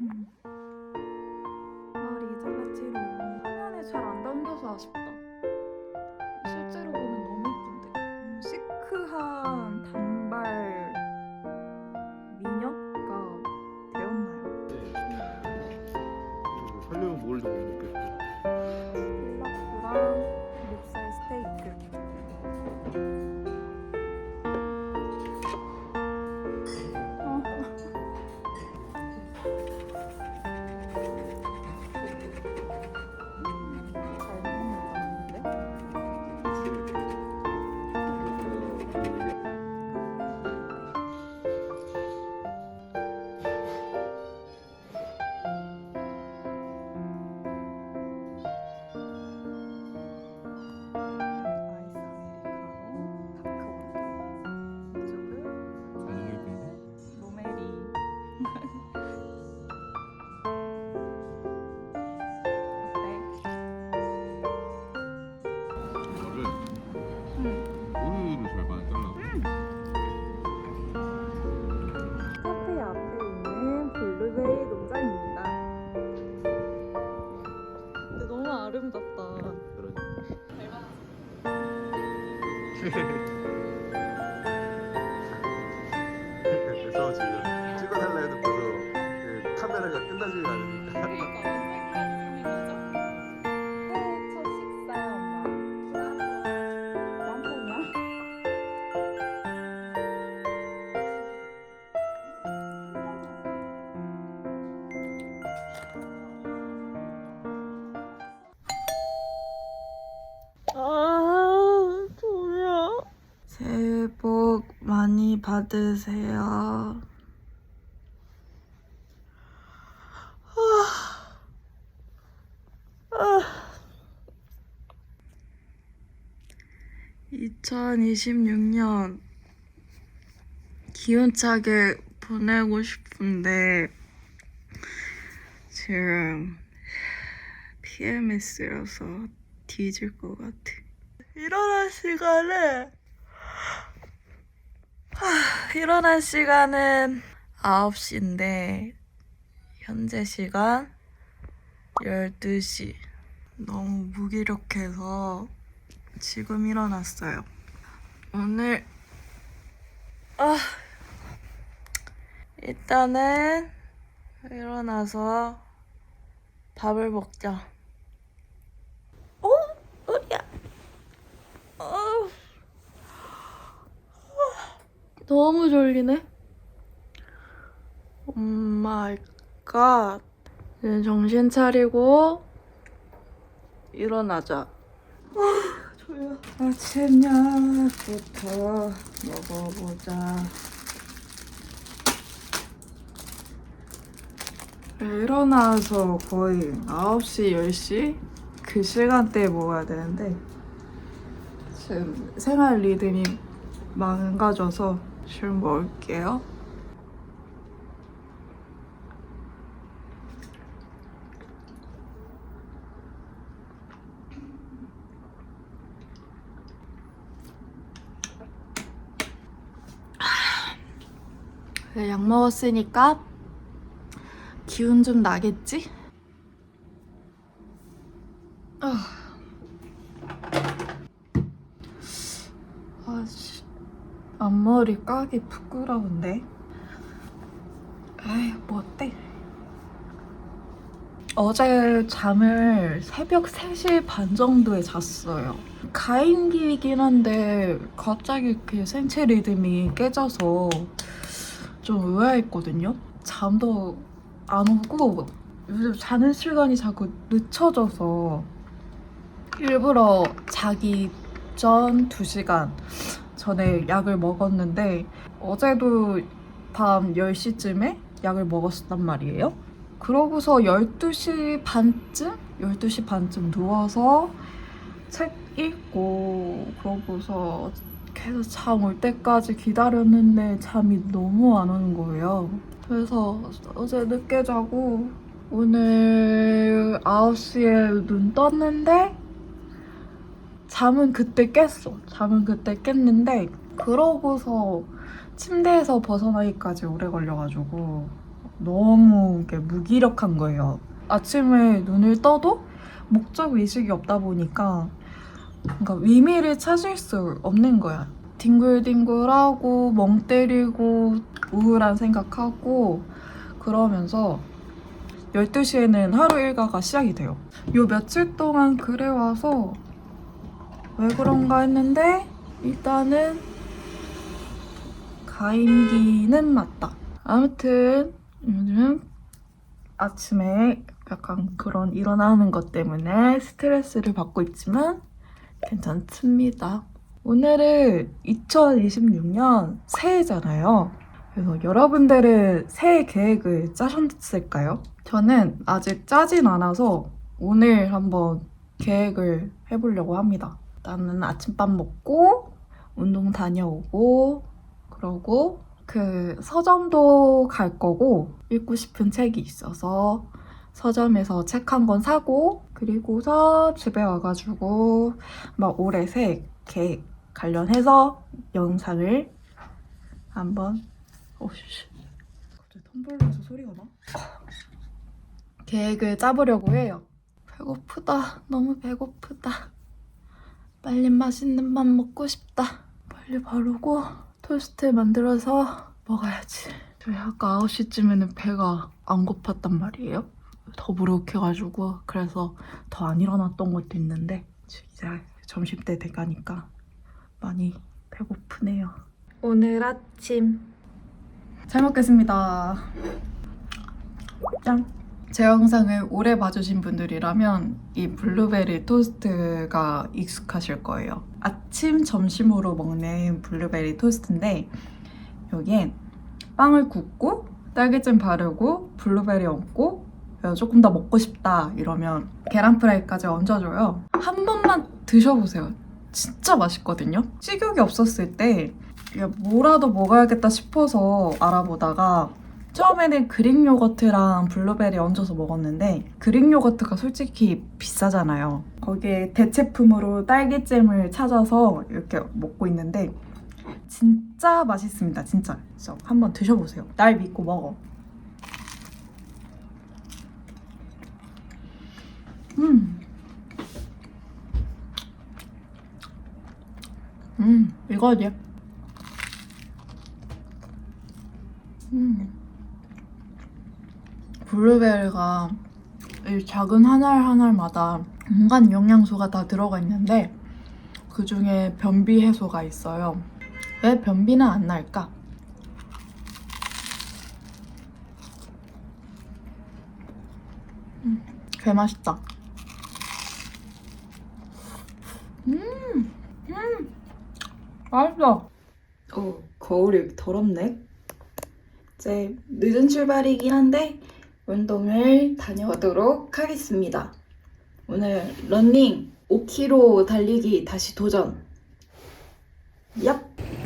머 받으세요. (2026년) 기운차게 보내고 싶은데 지금 PMS라서 뒤질 것 같아. 일어날 시간에 하, 일어난 시간은 9시인데 현재 시간 12시. 너무 무기력해서 지금 일어났어요. 오늘 아 일단은 일어나서 밥을 먹자. 어? 어디야? 어. 너무 졸리네. 오 마이 갓. 이제 정신 차리고 일어나자. 아, 졸려. 아침 약부터 먹어보자. 일어나서 거의 9시, 10시? 그 시간대에 먹어야 되는데 지금 생활 리듬이 망가져서 지금 먹을게요. 네, 약 먹었으니까 기운 좀 나겠지? 아, 아씨, 앞 머리 까기 부끄러운데. 에이, 뭐 어때? 어제 잠을 새벽 3시 반 정도에 잤어요. 가임기이긴 한데 갑자기 이렇게 생체 리듬이 깨져서 좀 의아했거든요. 잠도 안 오고 요즘 자는 시간이 자꾸 늦춰져서 일부러 자기 전 2시간 전에 약을 먹었는데 어제도 밤 10시쯤에 약을 먹었단 말이에요. 그러고서 12시 반쯤? 12시 반쯤 누워서 책 읽고 그러고서 계속 잠 올 때까지 기다렸는데 잠이 너무 안 오는 거예요. 그래서 어제 늦게 자고 오늘 9시에 눈 떴는데 잠은 그때 깼어. 잠은 그때 깼는데 그러고서 침대에서 벗어나기까지 오래 걸려가지고 너무 무기력한 거예요. 아침에 눈을 떠도 목적 의식이 없다 보니까 뭔가 의미를 찾을 수 없는 거야. 뒹굴뒹굴하고 멍 때리고 우울한 생각하고 그러면서 12시에는 하루 일과가 시작이 돼요. 요 며칠 동안 그래와서 왜 그런가 했는데 일단은 가임기는 맞다. 아무튼 요즘 아침에 약간 그런 일어나는 것 때문에 스트레스를 받고 있지만 괜찮습니다. 오늘은 2026년 새해잖아요. 그래서 여러분들은 새해 계획을 짜셨을까요? 저는 아직 짜진 않아서 오늘 한번 계획을 해보려고 합니다. 일단은 아침밥 먹고 운동 다녀오고 그러고 그 서점도 갈 거고 읽고 싶은 책이 있어서 서점에서 책 한 권 사고 그리고서 집에 와가지고 막 올해 새 계획 관련해서 영상을 한번 오씨 갑자기 텀블러에서 소리가 나? 계획을 짜보려고 해요. 배고프다. 너무 배고프다. 빨리 맛있는 밥 먹고 싶다. 빨리 바르고 토스트 만들어서 먹어야지. 저희 아까 9시쯤에는 배가 안 고팠단 말이에요. 더부룩해가지고 그래서 더 안 일어났던 것도 있는데 이제 점심때 돼가니까 많이 배고프네요. 오늘 아침 잘 먹겠습니다. 짠. 제 영상을 오래 봐주신 분들이라면 이 블루베리 토스트가 익숙하실 거예요. 아침, 점심으로 먹는 블루베리 토스트인데 여기엔 빵을 굽고 딸기잼 바르고 블루베리 얹고 조금 더 먹고 싶다 이러면 계란 프라이까지 얹어줘요. 한 번만 드셔보세요. 진짜 맛있거든요. 식욕이 없었을 때 뭐라도 먹어야겠다 싶어서 알아보다가 처음에는 그릭 요거트랑 블루베리 얹어서 먹었는데 그릭 요거트가 솔직히 비싸잖아요. 거기에 대체품으로 딸기잼을 찾아서 이렇게 먹고 있는데 진짜 맛있습니다. 진짜. 진짜 한번 드셔보세요. 날 믿고 먹어. 음. 음, 이거지. 음. 블루베리가 이 작은 한 알 한 알마다 온갖 영양소가 다 들어가 있는데 그 중에 변비 해소가 있어요. 왜 변비는 안 날까? 음, 개 맛있다. 음, 음, 맛있어. 어, 거울이 더럽네. 이제 늦은 출발이긴 한데 운동을 다녀오도록 하겠습니다. 오늘 런닝 5km 달리기 다시 도전. 얍.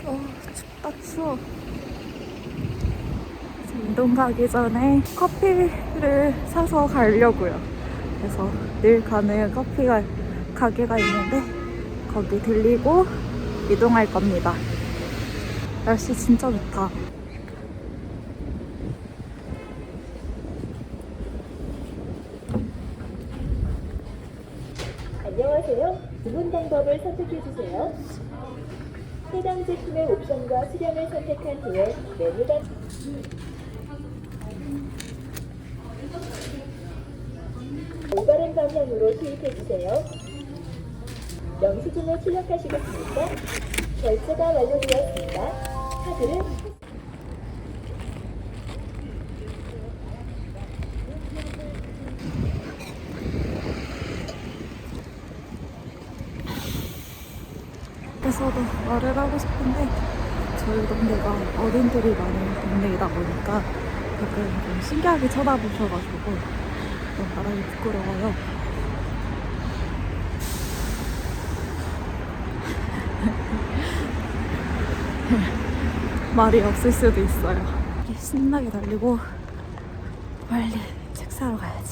어, 춥다 추워. 운동 가기 전에 커피를 사서 가려고요. 그래서 늘 가는 커피가 가게가 있는데 거기 들리고 이동할 겁니다. 날씨 진짜 좋다. 안녕하세요. 주문 방법을 선택해 주세요. 해당 제품의 옵션과 수량을 선택한 후에 메뉴가 올바른 방향으로 투입해 주세요. 영수증을 출력하시겠습니까? 결제가 완료되었습니다. 카드를 말을 하고 싶은데 저희 동네가 어른들이 많은 동네이다 보니까 가끔 좀 신기하게 쳐다보셔가지고 좀 말하기 부끄러워요. 말이 없을 수도 있어요. 신나게 달리고 빨리 책 사러 가야지.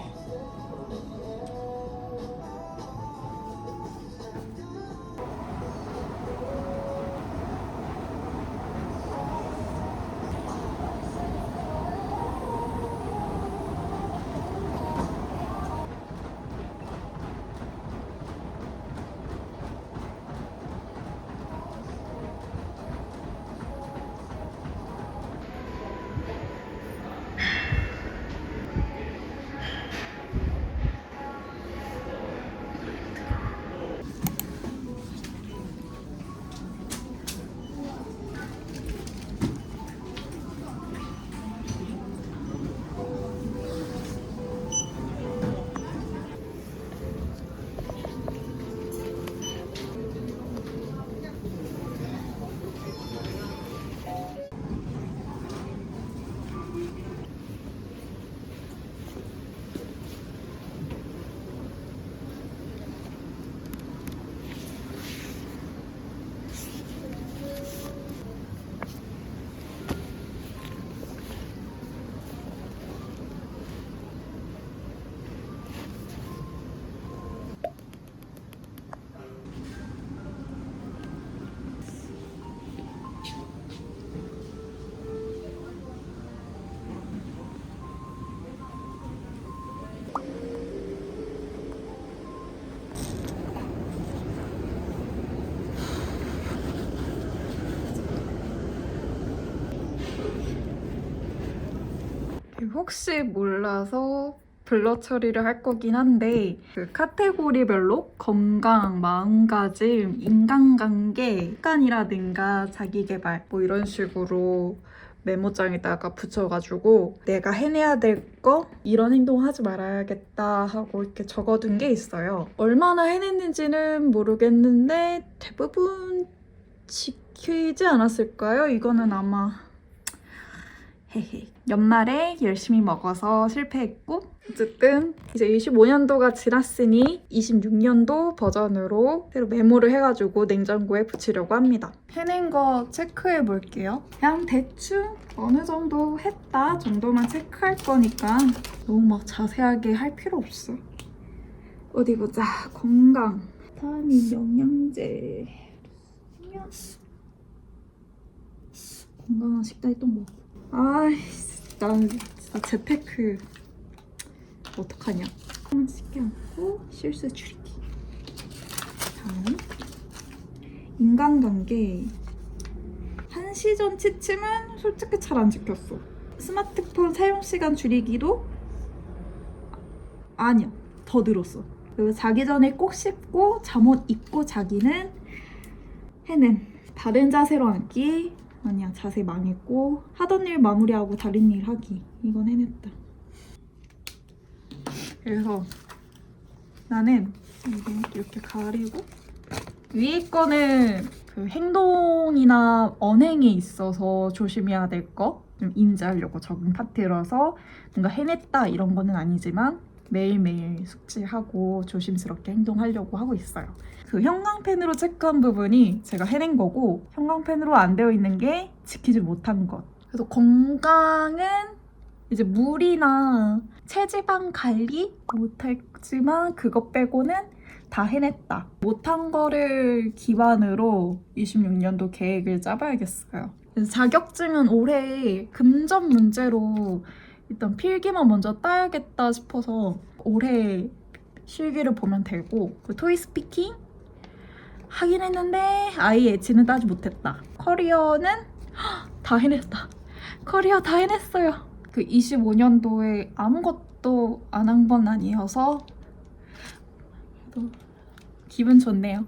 혹시 몰라서 블러 처리를 할 거긴 한데 그 카테고리별로 건강, 마음가짐, 인간관계, 습관이라든가 자기개발 뭐 이런 식으로 메모장에다가 붙여가지고 내가 해내야 될 거 이런 행동 하지 말아야겠다 하고 이렇게 적어둔 게 있어요. 얼마나 해냈는지는 모르겠는데 대부분 지키지 않았을까요? 이거는 아마. 연말에 열심히 먹어서 실패했고 어쨌든 이제 25년도가 지났으니 26년도 버전으로 새로 메모를 해가지고 냉장고에 붙이려고 합니다. 해낸 거 체크해 볼게요. 그냥 대충 어느 정도 했다 정도만 체크할 거니까 너무 막 자세하게 할 필요 없어. 어디 보자. 건강, 비타민, 영양제, 건강한 식단 했던 거. 아이씨, 난 진짜 재테크 어떡하냐. 하나 씻겨놓고 실수 줄이기. 다음 인간관계 한시전 취침은 솔직히 잘 안 지켰어. 스마트폰 사용 시간 줄이기도 아니야 더 늘었어. 그리고 자기 전에 꼭 씻고 잠옷 입고 자기는 해냄. 바른 자세로 앉기 아니야 자세 망했고 하던 일 마무리하고 다른 일 하기. 이건 해냈다. 그래서 나는 이거 이렇게 가리고 위에 거는 그 행동이나 언행에 있어서 조심해야 될 거. 좀 인지하려고 적은 파트라서 뭔가 해냈다 이런 거는 아니지만 매일매일 숙지하고 조심스럽게 행동하려고 하고 있어요. 그 형광펜으로 체크한 부분이 제가 해낸 거고 형광펜으로 안 되어 있는 게 지키지 못한 것. 그래서 건강은 이제 물이나 체지방 관리 못했지만 그것 빼고는 다 해냈다. 못한 거를 기반으로 26년도 계획을 짜봐야겠어요. 자격증은 올해 금전 문제로 일단 필기만 먼저 따야겠다 싶어서 올해 실기를 보면 되고 그 토이 스피킹 하긴 했는데 아이 예치는 따지 못했다. 커리어는 헉, 다 해냈다. 커리어 다 해냈어요. 그 25년도에 아무것도 안 한 건 아니어서 기분 좋네요.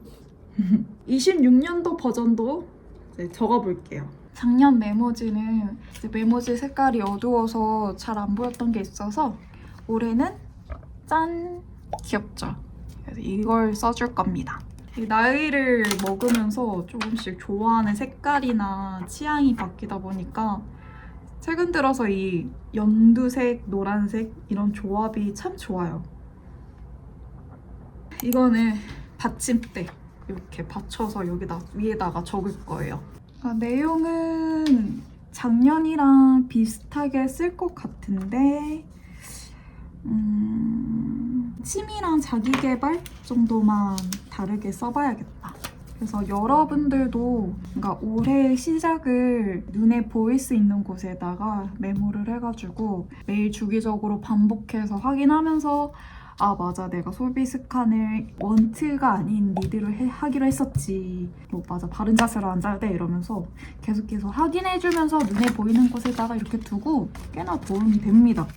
26년도 버전도 적어볼게요. 작년 메모지는 메모지 색깔이 어두워서 잘 안 보였던 게 있어서 올해는 짠 귀엽죠. 그래서 이걸 써줄 겁니다. 이 나이를 먹으면서 조금씩 좋아하는 색깔이나 취향이 바뀌다 보니까 최근 들어서 이 연두색, 노란색 이런 조합이 참 좋아요. 이거는 받침대 이렇게 받쳐서 여기다 위에다가 적을 거예요. 아, 내용은 작년이랑 비슷하게 쓸 것 같은데 음, 취미랑 자기개발 정도만 다르게 써봐야겠다. 그래서 여러분들도 그러니까 올해 시작을 눈에 보일 수 있는 곳에다가 메모를 해가지고 매일 주기적으로 반복해서 확인하면서 아 맞아. 내가 솔비 스칸을 원트가 아닌 니드를 해- 하기로 했었지. 뭐 맞아. 바른 자세로 앉아야 돼. 이러면서 계속해서 확인해주면서 눈에 보이는 곳에다가 이렇게 두고 꽤나 도움이 됩니다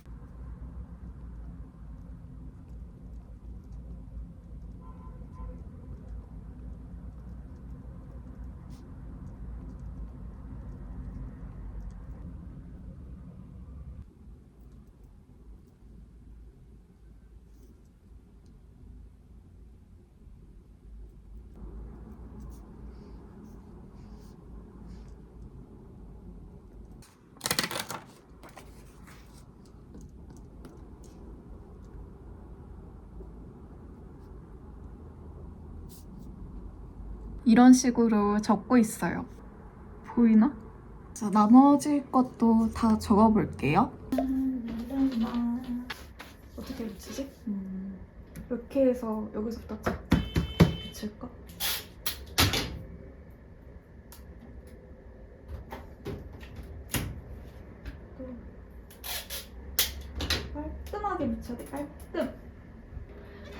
이런 식으로 적고 있어요. 보이나? 자, 나머지 것도 다 적어볼게요. 어떻게 붙이지? 음, 이렇게 해서 여기서부터 쫙 붙일까? 깔끔하게 붙여야 돼, 깔끔.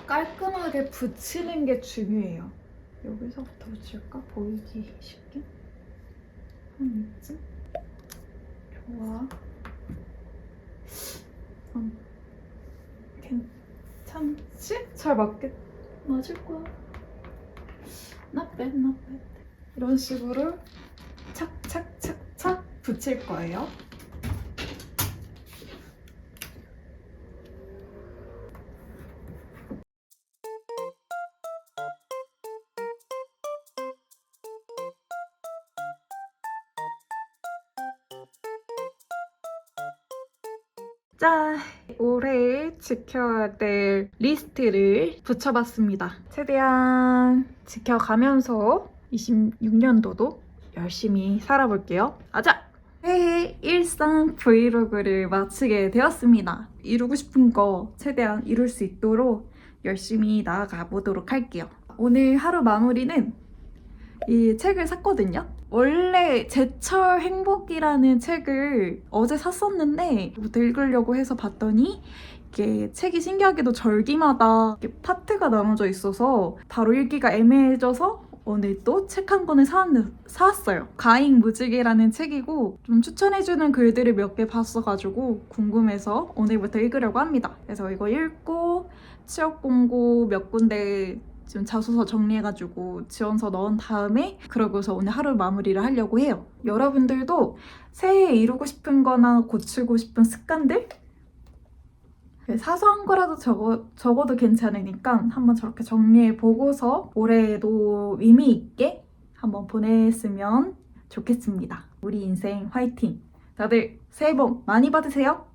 깔끔하게 붙이는 게 중요해요. 여기서부터 붙일까? 보이기 쉽게? 한 이쯤? 좋아. 음, 괜찮지? 잘 맞겠, 맞을 거야. Not bad, not bad. 이런 식으로 착착착착 붙일 거예요. 짠! 올해 지켜야 될 리스트를 붙여봤습니다. 최대한 지켜가면서 26년도도 열심히 살아볼게요. 아자! 새해 일상 브이로그를 마치게 되었습니다. 이루고 싶은 거 최대한 이룰 수 있도록 열심히 나아가 보도록 할게요. 오늘 하루 마무리는 이 책을 샀거든요. 원래 제철 행복이라는 책을 어제 샀었는데 부터 읽으려고 해서 봤더니 이게 책이 신기하게도 절기마다 파트가 나눠져 있어서 바로 읽기가 애매해져서 오늘 또 책 한 권을 사왔, 사왔어요. 가잉 무지개라는 책이고 좀 추천해주는 글들을 몇 개 봤어가지고 궁금해서 오늘부터 읽으려고 합니다. 그래서 이거 읽고 취업 공고 몇 군데 지금 자소서 정리해가지고 지원서 넣은 다음에 그러고서 오늘 하루 마무리를 하려고 해요. 여러분들도 새해에 이루고 싶은 거나 고치고 싶은 습관들? 사소한 거라도 적어, 적어도 괜찮으니까 한번 저렇게 정리해 보고서 올해에도 의미 있게 한번 보냈으면 좋겠습니다. 우리 인생 화이팅! 다들 새해 복 많이 받으세요!